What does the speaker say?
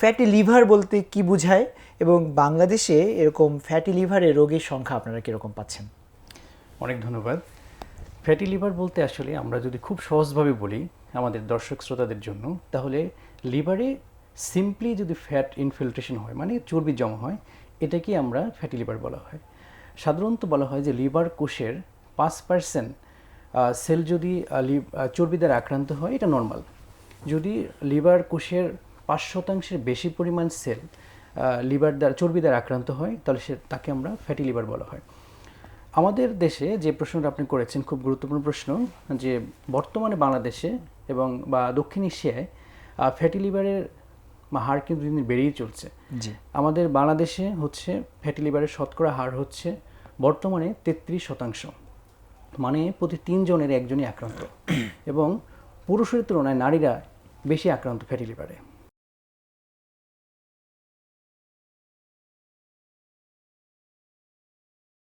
Fatty liver বলতে কি বোঝায়? এবং বাংলাদেশে এরকম ফ্যাটি লিভারের রোগীর সংখ্যা আপনারা কীরকম পাচ্ছেন? অনেক ধন্যবাদ। ফ্যাটি লিভার বলতে আসলে আমরা যদি খুব সহজভাবে বলি আমাদের দর্শক শ্রোতাদের জন্য, তাহলে লিভারে সিম্পলি যদি ফ্যাট ইনফিল্ট্রেশন হয় মানে চর্বি জমা হয়, এটাকে আমরা ফ্যাটি লিভার বলা হয়। সাধারণত বলা হয় যে লিভার কোষের পাঁচ পার্সেন্ট সেল যদি চর্বি দ্বারা আক্রান্ত হয়, এটা নর্মাল যদি লিভার কোষের পাঁচ শতাংশের বেশি পরিমাণ সেল লিভার দ্বারা চর্বি দ্বারা আক্রান্ত হয় তাহলে সে তাকে আমরা ফ্যাটি লিভার বলা হয়। আমাদের দেশে যে প্রশ্নটা আপনি করেছেন খুব গুরুত্বপূর্ণ প্রশ্ন যে বর্তমানে বাংলাদেশে এবং বা দক্ষিণ এশিয়ায় ফ্যাটি লিভারের হার কিন্তু দিন বেড়েই চলছে। আমাদের বাংলাদেশে হচ্ছে ফ্যাটি লিভারের শতকরা হার হচ্ছে বর্তমানে তেত্রিশ শতাংশ। মানে প্রতি তিনজনের একজনই আক্রান্ত। এবং পুরুষের তুলনায় নারীরা বেশি আক্রান্ত ফ্যাটি লিভারে।